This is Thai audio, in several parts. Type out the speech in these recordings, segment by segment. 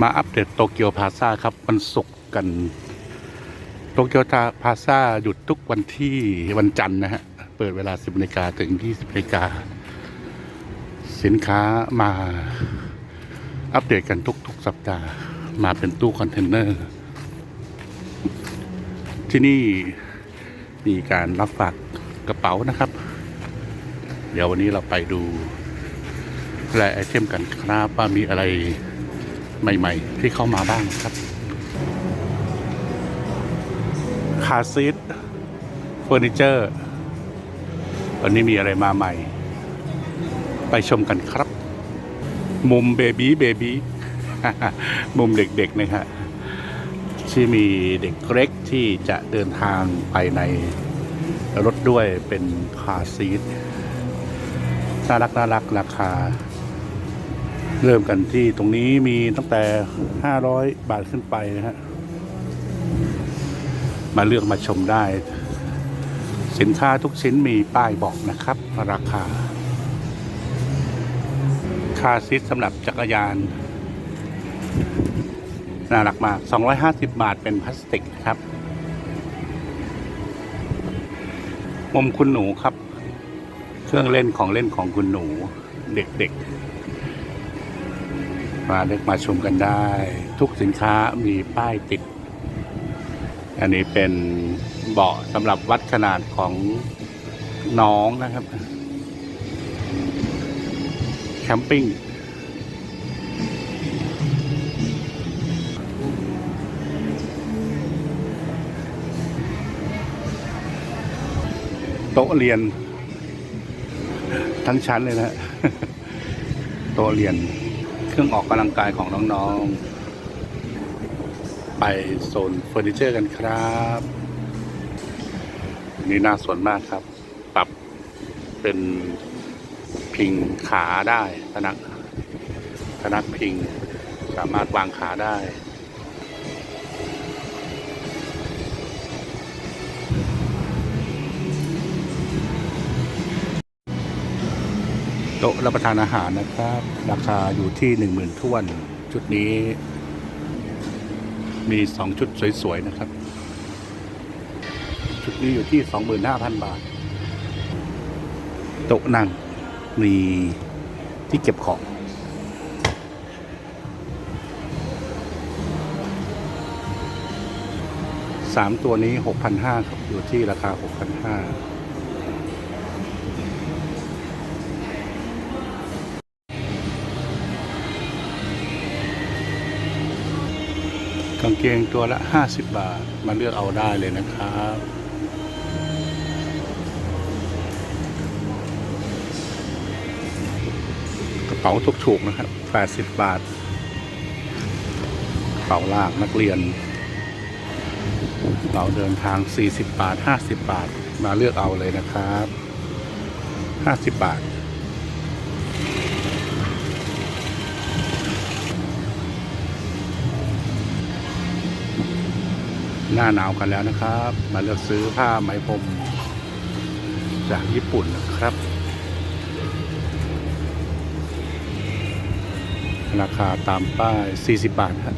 มาอัปเดตโตเกียวพาซาครับวันศุกร์กันโตเกียวพาซาหยุดทุกวันที่วันจันทร์นะฮะ เปิดเวลา 10นาฬิกาถึง 20นาฬิกา สินค้ามาอัปเดตกันทุก ๆ สัปดาห์ มาเป็นตู้คอนเทนเนอร์ ที่นี่มีการรับฝากกระเป๋านะครับ เดี๋ยววันนี้เราไปดูรายไอเทมกันครับว่ามีอะไร ใหม่ ๆ ที่เข้ามาบ้างครับคาซีทเฟอร์นิเจอร์ วันนี้มีอะไรมาใหม่ ไปชมกันครับ มุมเบบี้เบบี้มุมเด็กๆนะฮะที่มีเด็กเล็กที่จะเดินทางไปในรถด้วยเป็นคาซีทน่ารักน่ารักราคา เริ่มกันที่ตรงนี้มีตั้งแต่ 500 บาทขึ้นไปนะฮะ มาเลือกมาชมได้ สินค้าทุกชิ้นมีป้ายบอกนะครับ ราคา คาซีทสำหรับจักรยาน น่ารักมาก 250 บาทเป็นพลาสติกนะครับ มุมคุณหนูครับ เครื่องเล่นของเล่นของคุณหนูเด็กๆ มาเลือกมาชมกันได้ ทุกสินค้ามีป้ายติด อันนี้เป็นเบาะสำหรับวัดขนาดของน้องนะครับ แคมปิ้งโต๊ะเรียน ทั้งชั้นเลยนะโต๊ะเรียน เครื่องออกกำลังกายของน้องๆ ไปโซนเฟอร์นิเจอร์กันครับ นี่น่าสนมากครับ ปรับเป็นพิงขาได้พนักพนักพิง สามารถวางขาได้ ต๊ะรับประทานอาหารนะครับ ราคาอยู่ที่หนึ่งหมื่นทวน ชุดนี้ มีสองชุดสวยๆนะครับ ชุดนี้อยู่ที่สองหมื่นห้าพันบาท โต๊ะนั่งมีที่เก็บของสามตัวนี้หกพันห้าครับอยู่ที่ราคาหกพันห้า กางเกงตัวละ 50 บาท มาเลือกเอาได้เลยนะครับกระเป๋าถูกๆนะครับ 80 บาทกระเป๋าลากนักเรียนเราเดินทาง 40 บาท 50 บาท มาเลือกเอาเลยนะครับ 50 บาท หน้าหนาวกันแล้วนะครับ มาเลือกซื้อผ้าไหมพรมจากญี่ปุ่นนะครับ ราคาตามป้าย 40 บาทครับ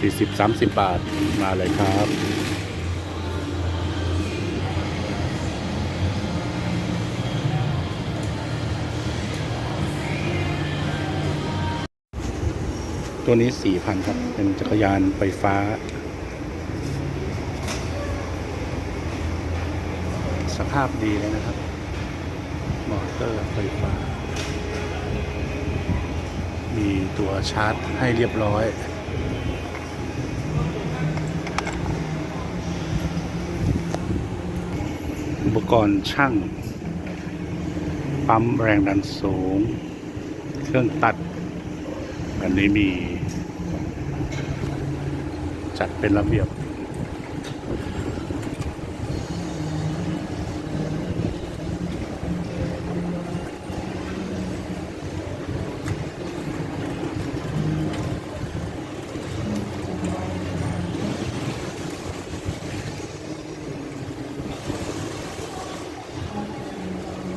สี่สิบสามสิบบาทมาเลยครับ ตัวนี้สี่พันครับ เป็นจักรยานไฟฟ้า สภาพดีเลยนะครับ มอเตอร์ไฟฟ้า มีตัวชาร์จให้เรียบร้อยอุปกรณ์ช่าง ปั๊มแรงดันสูง เครื่องตัด อันนี้มี เป็นระเบียบ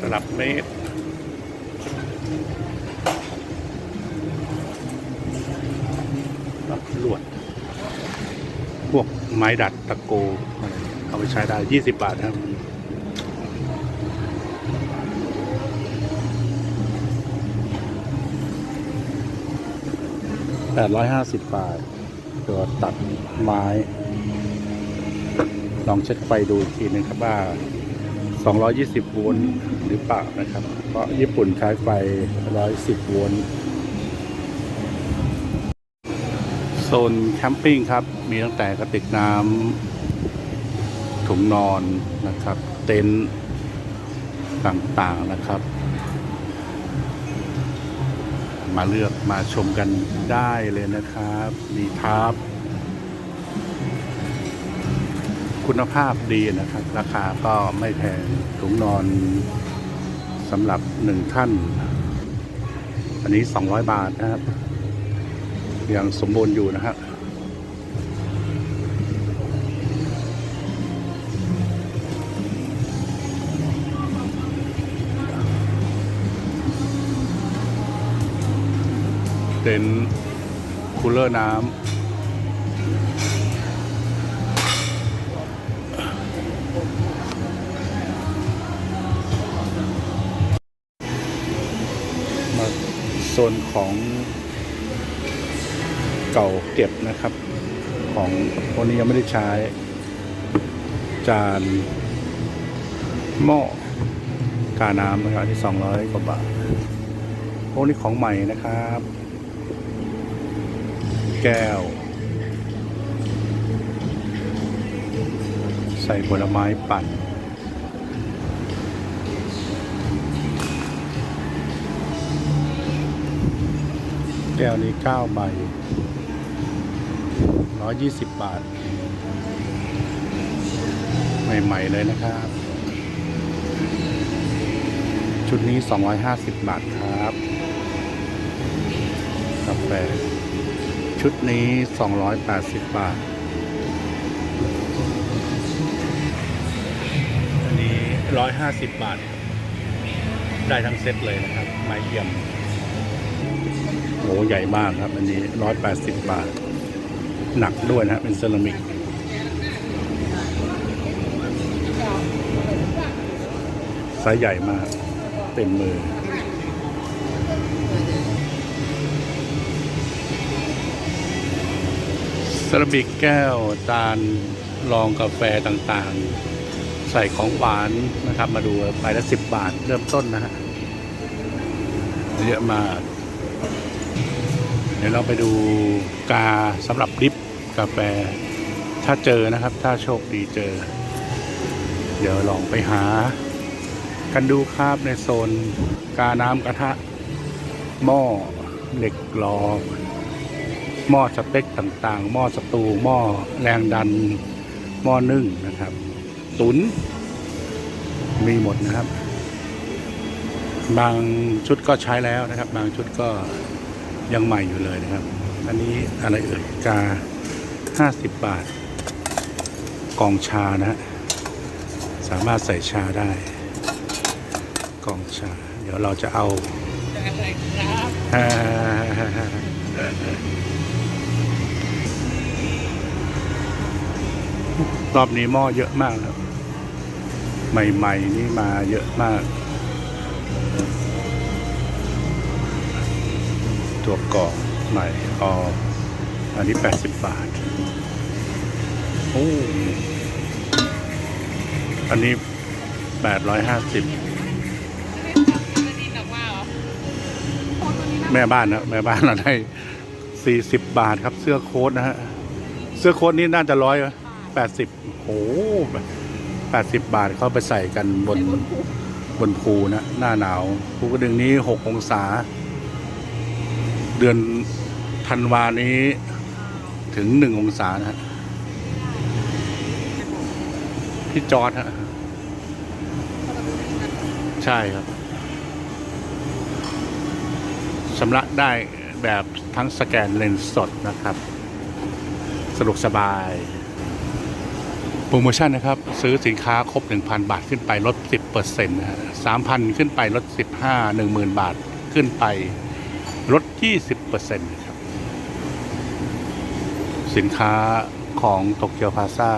ระดับเมตรรับหลวด พวกไม้ดัดตะโกอะไรเอาไปใช้ได้ 20 บาทครับแปดร้อยห้าสิบบาทตัวตัดไม้ ลองเช็คไฟดูอีกทีนึงครับว่า 220 โวลต์หรือเปล่านะครับ เพราะญี่ปุ่นใช้ไฟ 110 โวลต์ โซนแคมปิ้งครับ มีตั้งแต่กระติกน้ำถุงนอนนะครับ เต็นท์ต่างๆนะครับ มาเลือกมาชมกันได้เลยนะครับ มีทับคุณภาพดีนะครับ ราคาก็ไม่แพงถุงนอนสำหรับหนึ่งท่าน อันนี้ 200 บาทนะครับ ยังสมบูรณ์อยู่นะครับเต็นท์คูลเลอร์น้ำมาโซนของ เก่าเก็บนะครับ ของพวกนี้ยังไม่ได้ใช้ จานหม้อกาน้ำนะครับที่200กว่าบาทพวกนี้ของใหม่นะครับ แก้ว ใส่ผลไม้ปั่นแก้วนี้เก้าใบ ร้อยยี่สิบาท ใหม่ ๆ เลยนะครับ ชุดนี้ 250 บาทครับ กาแฟ ชุดนี้ 280 บาท อันนี้ 150 บาท ได้ทั้งเซตเลยนะครับ ไม้เยี่ยมโหใหญ่มากครับ อันนี้ 180 บาท หนักด้วยนะครับเป็นเซรามิกไซส์ใหญ่มาก เต็มมือ เซรามิกแก้วจานรองกาแฟต่างๆ ใส่ของหวานนะครับ มาดูไปละสิบบาทเริ่มต้นนะฮะเยอะมาก ดี๋ยวเราไปดูกาสำหรับดริฟกาแฟถ้าเจอนะครับ ถ้าโชคดีเจอ เดี๋ยวลองไปหา กันดูครับในโซนกาน้ำกระทะ หม้อเหล็กหลอหม้อสเต็กต่างๆ หม้อสตูหม้อแรงดัน หม้อนึ่งนะครับ ตุน มีหมดนะครับ บางชุดก็ใช้แล้วนะครับ บางชุดก็ ยังใหม่อยู่เลยนะครับ อันนี้อะไรเอ่ยกาห้าสิบบาทกล่องชานะฮะสามารถใส่ชาได้กล่องชา เดี๋ยวเราจะเอารอบนี้หม้อเยอะมากครับใหม่ ๆ นี่มาเยอะมาก ตัวกรอบใหม่อออันนี้ 80 บาท โอ้ อันนี้ 850 แม่บ้านนะแม่บ้านเราได้ 40 บาทครับเสื้อโค้ทนะฮะ เสื้อโค้ทนี่น่าจะร้อยแปดสิบโอ้แปดสิบบาทเขาไปใส่กันบนบนภูนะ หน้าหนาวภูกระดึงนี้หกองศา เดือนธันวานี้ถึงหนึ่งองศานะฮะพี่จอดฮะใช่ครับชำระได้แบบทั้งสแกนเลนส์สดนะครับ สะดวกสบาย โปรโมชั่นนะครับ ซื้อสินค้าครบ 1,000 บาทขึ้นไปลด 10%นะฮะ3,000 ขึ้นไปลด 15 10,000 บาทขึ้นไป ลด 20%นะครับสินค้าของโตเกียวพาซา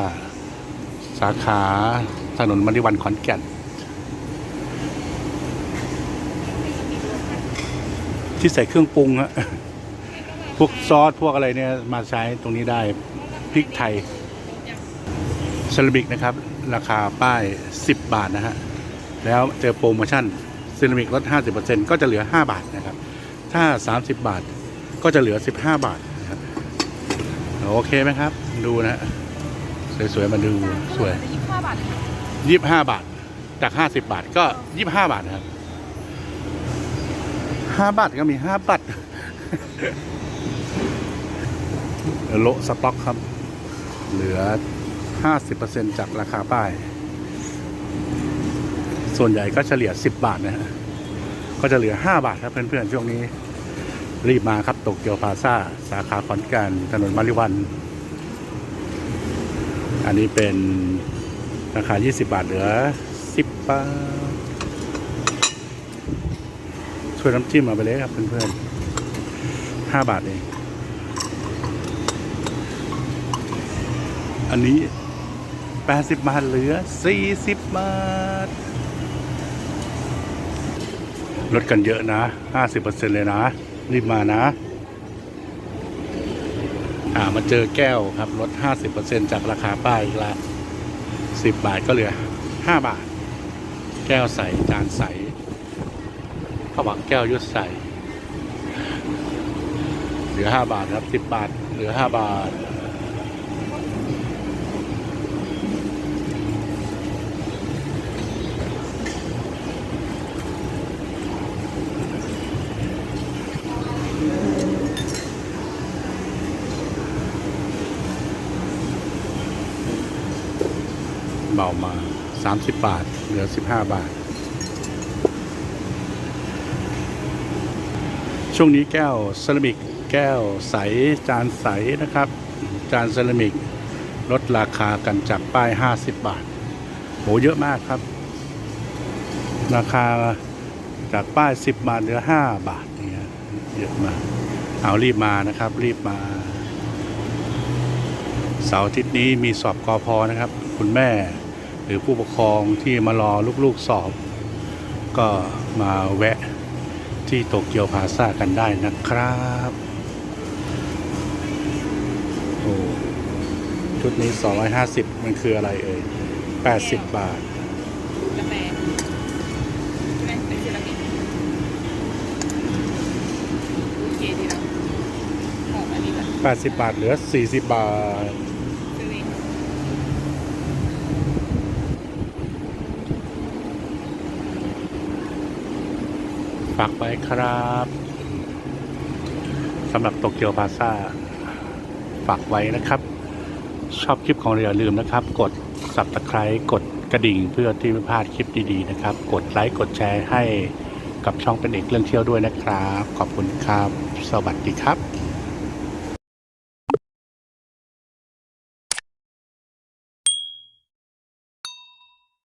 สาขาถนนมริวันขอนแก่น ที่ใส่เครื่องปรุงฮะพวกซอสพวกอะไรเนี่ยมาใช้ตรงนี้ได้พริกไทยเซรามิกนะครับ ราคาป้าย 10 บาทนะฮะ แล้วเจอโปรโมชั่นเซรามิกลด 50%ก็จะเหลือ 5 บาทนะครับ ถ้า 30 บาท ก็จะเหลือ 15 บาทนะครับโอเคไหมครับ ดูนะสวยๆมาดูสวย ยี่สิบห้าบาทเองค่ะยี่ห้าบาท จากห้าสิบาทก็ยี่ห้าบาทนะครับห้าบาทก็มีห้าบาท โละสต็อกครับ เหลือห้าสิบเปอร์เซ็นจากราคาป้าย ส่วนใหญ่ก็เฉลี่ยสิบบาทนะฮะ ก็จะเหลือห้าบาทครับเพื่อนๆช่วงนี้ รีบมาครับโตเกียวพาซาสาขาขอนแก่นถนนมาริวัน อันนี้เป็นราคา 20 บาทเหลือ 10 บาทช่วยน้ำจิ้มมาไปเลยครับเพื่อนๆ5บาทเองอันนี้ 80 บาทเหลือ 40 บาท ลดกันเยอะนะ 50%เลยนะ รีบมานะ อ่ามาเจอแก้วครับลด 50%จากราคาป้ายอีกล้วสิบบาทก็เหลือห้าบาท แก้วใส จานใสข้าวหวังแก้วยุดใส เหลือห้าบาทครับสิบบาท เหลือห้าบาทามา 30 บาท เหลือ 15 บาท ช่วงนี้แก้วเซรามิก แก้วใส จานใสนะครับ จานเซรามิก ลดราคากันจากป้าย 50 บาทโหเยอะมากครับ ราคาจากป้าย 10 บาทเหลือ 5 บาทเนี่ยเยอะมาก เอารีบมานะครับ รีบมาเสาร์อาทิตย์นี้มีสอบกอพอนะครับ คุณแม่ หรือผู้ปกครองที่มารอลูกๆสอบ ก็มาแวะที่โตเกียวพาซากันได้นะครับโอ้ชุดนี้ 250 มันคืออะไรเอ่ย 80 บาทกาแฟใช่ไหมเป็นเซรามิกโอเคดีแล้วหอมอันนี้แบบ80 บาทเหลือ 40 บาท ซื้อเอง ฝากไว้ครับสำหรับโตเกียวพาซาฝากไว้นะครับ ชอบคลิปของเราอย่าลืมนะครับ กด subscribe กดกระดิ่งเพื่อที่ไม่พลาดคลิปดีๆนะครับ กดไลค์กดแชร์ให้กับช่องเป็นเอกเรื่องเที่ยวด้วยนะครับ ขอบคุณครับ สวัสดีครับ